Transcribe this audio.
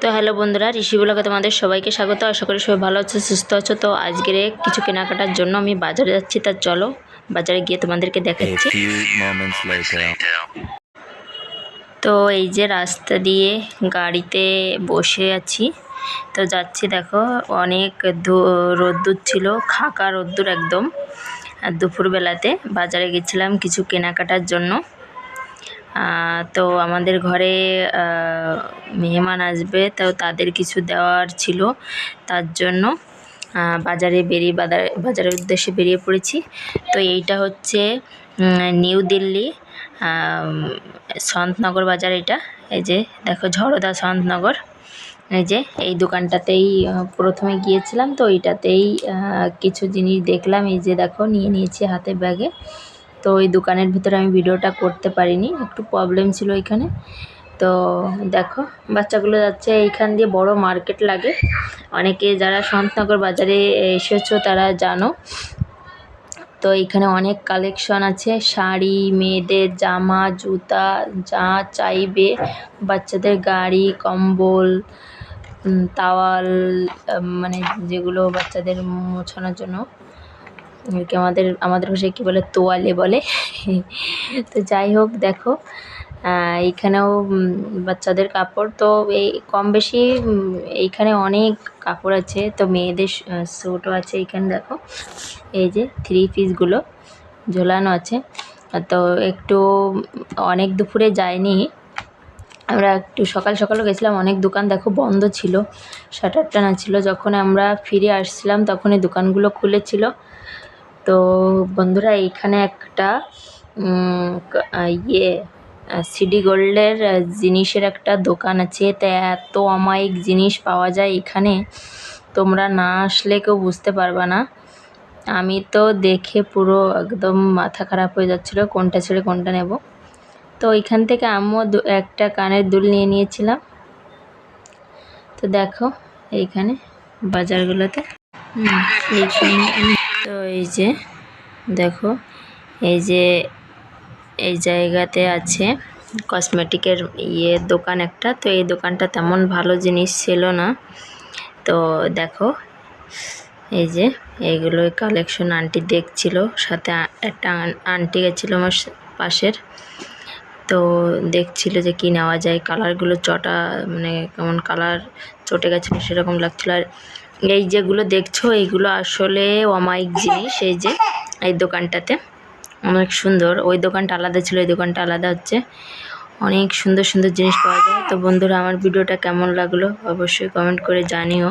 তো হ্যালো বন্ধুরা ঋষি ব্লগে তোমাদের সবাইকে স্বাগত। আশা করি সবাই ভালো আছো সুস্থ আছো। তো আজকের কিছু কেনাকাটার জন্য আমি বাজারে যাচ্ছি তার চলো বাজারে গিয়ে তোমাদেরকে দেখাচ্ছি. তো এই যে রাস্তা দিয়ে গাড়িতে বসে আছি। তো যাচ্ছি দেখো অনেক রোদ্দুর ছিল খাকা রোদ্দুর একদম। আর দুপুরবেলাতে বাজারে গেছিলাম কিছু কেনাকাটার জন্য। তো আমাদের ঘরে মেহমান আসবে, তো তাদের কিছু দেওয়ার ছিল। তার জন্য বাজারে বেরিয়ে, বাজার, বাজারের উদ্দেশ্যে বেরিয়ে পড়েছি। তো এইটা হচ্ছে নিউ দিল্লি সন্তনগর বাজার এটা। এই যে, দেখো ঝড়দা সন্তনগর। এই যে, এই দোকানটাতেই প্রথমে গিয়েছিলাম, তো এইটাতেই কিছু জিনিস দেখলাম। এই যে দেখো, নিয়ে নিয়েছি হাতে ব্যাগে। তো ওই দোকানের ভিতরে আমি ভিডিওটা করতে পারিনি, একটু প্রবলেম ছিল এখানে। তো দেখো, বাচ্চাগুলো যাচ্ছে এইখান দিয়ে বড় মার্কেট লাগে। অনেকে যারা সন্তনগর বাজারে এসেছ তারা জানো। তো এখানে অনেক কালেকশন আছে, শাড়ি, মেয়েদের জামা, জুতা, যা চাইবে। বাচ্চাদের গাড়ি, কম্বল তাওয়াল মানে যেগুলো বাচ্চাদের মোছানোর জন্য। আমাদের আমাদের ভাষায় কী বলে, তোয়ালে বলে। তো যাই হোক, দেখো এইখানেও বাচ্চাদের কাপড় তো এই কম বেশি এইখানে অনেক কাপড় আছে। তো মেয়েদের স্যুটও আছে এইখানে দেখো। এই যে থ্রি পিসগুলো ঝোলানো আছে। তো একটু, অনেক দুপুরে যায়নি। আমরা একটু সকাল সকালও গেছিলাম, অনেক দোকান দেখো বন্ধ ছিল শাটার টানা ছিল। যখন আমরা ফিরে আসছিলাম তখন এই দোকানগুলো খুলেছিল। তো বন্ধুরা এইখানে একটা ইয়ে সিডি গোল্ডের জিনিসের একটা দোকান আছে। তা এত অমায়িক জিনিস পাওয়া যায় এখানে। তোমরা না আসলে কেউ বুঝতে পারবা না। আমি তো দেখে পুরো একদম মাথা খারাপ হয়ে যাচ্ছিল, কোনটা ছেড়ে কোনটা নেব। তো ওইখান থেকে আমিও একটা কানের দুল নিয়ে নিয়েছিলাম। তো দেখো, এইখানে, বাজারগুলোতে। এইখানে তো এই যে, দেখো, এই যে এই জায়গাতে আছে কসমেটিকের ইয়ে দোকান একটা। তো এই দোকানটা তেমন ভালো জিনিস ছিল না। তো দেখো, এই যে এইগুলো কালেকশন আন্টি দেখছিল, সাথে একটা আন- আন্টি গেছিল আমার পাশের। তো দেখছিল যে কি নেওয়া যায় কালারগুলো চটা মানে কেমন কালার চটে গেছিল সেরকম লাগছিল। আর এই যেগুলো দেখছ এইগুলো আসলে অমায়িক জিনিস, এই যে, এই দোকানটাতে। অনেক সুন্দর। ওই দোকানটা আলাদা ছিল, এই দোকানটা আলাদা হচ্ছে। অনেক সুন্দর সুন্দর জিনিস পাওয়া যায়। তো বন্ধুরা, আমার ভিডিওটা কেমন লাগল অবশ্যই কমেন্ট করে জানিও।